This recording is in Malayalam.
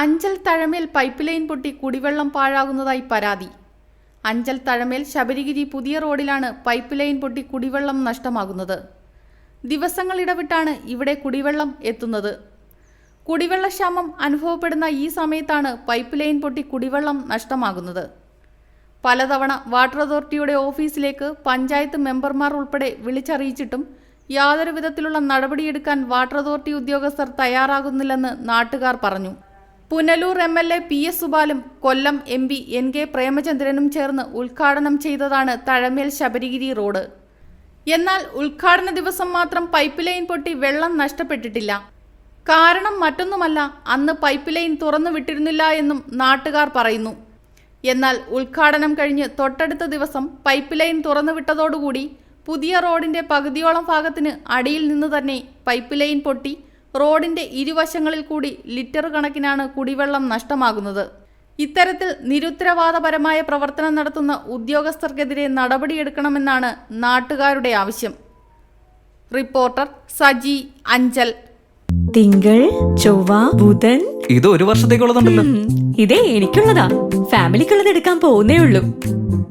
അഞ്ചൽ തഴമേൽ പൈപ്പ് ലൈൻ പൊട്ടി കുടിവെള്ളം പാഴാകുന്നതായി പരാതി. അഞ്ചൽ തഴമേൽ ശബരിഗിരി പുതിയ റോഡിലാണ് പൈപ്പ് ലൈൻ പൊട്ടി കുടിവെള്ളം നഷ്ടമാകുന്നത്. ദിവസങ്ങൾ ഇടവിട്ടാണ് ഇവിടെ കുടിവെള്ളം എത്തുന്നത്. കുടിവെള്ളക്ഷാമം അനുഭവപ്പെടുന്ന ഈ സമയത്താണ് പൈപ്പ് ലൈൻ പൊട്ടി കുടിവെള്ളം നഷ്ടമാകുന്നത്. പലതവണ വാട്ടർ അതോറിറ്റിയുടെ ഓഫീസിലേക്ക് പഞ്ചായത്ത് മെമ്പർമാർ ഉൾപ്പെടെ വിളിച്ചറിയിച്ചിട്ടും യാതൊരു വിധത്തിലുള്ള നടപടിയെടുക്കാൻ വാട്ടർ അതോറിറ്റി ഉദ്യോഗസ്ഥർ തയ്യാറാകുന്നില്ലെന്ന് നാട്ടുകാർ പറഞ്ഞു. Punalur M L A P S സുബാലും Kollam M P N K പ്രേമചന്ദ്രനും ചേർന്ന് ഉദ്ഘാടനം ചെയ്തതാണ് തഴമേൽ ശബരിഗിരി റോഡ്. എന്നാൽ ഉദ്ഘാടന ദിവസം മാത്രം പൈപ്പ് ലൈൻ പൊട്ടി വെള്ളം നഷ്ടപ്പെട്ടിട്ടില്ല. കാരണം മറ്റൊന്നുമല്ല അന്ന് പൈപ്പ് ലൈൻ തുറന്നു വിട്ടിരുന്നില്ല എന്നും നാട്ടുകാർ പറയുന്നു. എന്നാൽ ഉദ്ഘാടനം കഴിഞ്ഞ് തൊട്ടടുത്ത ദിവസം പൈപ്പ് ലൈൻ തുറന്നു വിട്ടതോടുകൂടി പുതിയ റോഡിന്റെ പകുതിയോളം ഭാഗത്തിന് അടിയിൽ നിന്ന് തന്നെ പൈപ്പ് ലൈൻ പൊട്ടി റോഡിന്റെ ഇരുവശങ്ങളിൽ കൂടി ലിറ്റർ കണക്കിനാണ് കുടിവെള്ളം നഷ്ടമാകുന്നത്. ഇത്തരത്തിൽ നിരുത്തരവാദപരമായ പ്രവർത്തനം നടത്തുന്ന ഉദ്യോഗസ്ഥർക്കെതിരെ നടപടിയെടുക്കണമെന്നാണ് നാട്ടുകാരുടെ ആവശ്യം. റിപ്പോർട്ടർ സജി അഞ്ചൽ. തിങ്കൾ ചൊവ്വ ബുധൻ. ഇത് ഒരു വർഷത്തേക്കുള്ളതുണ്ടല്ലോ. ഇതേ എനിക്കുള്ളതാ. ഫാമിലിക്കുള്ളത് എടുക്കാൻ പോകുന്നേ ഉള്ളൂ.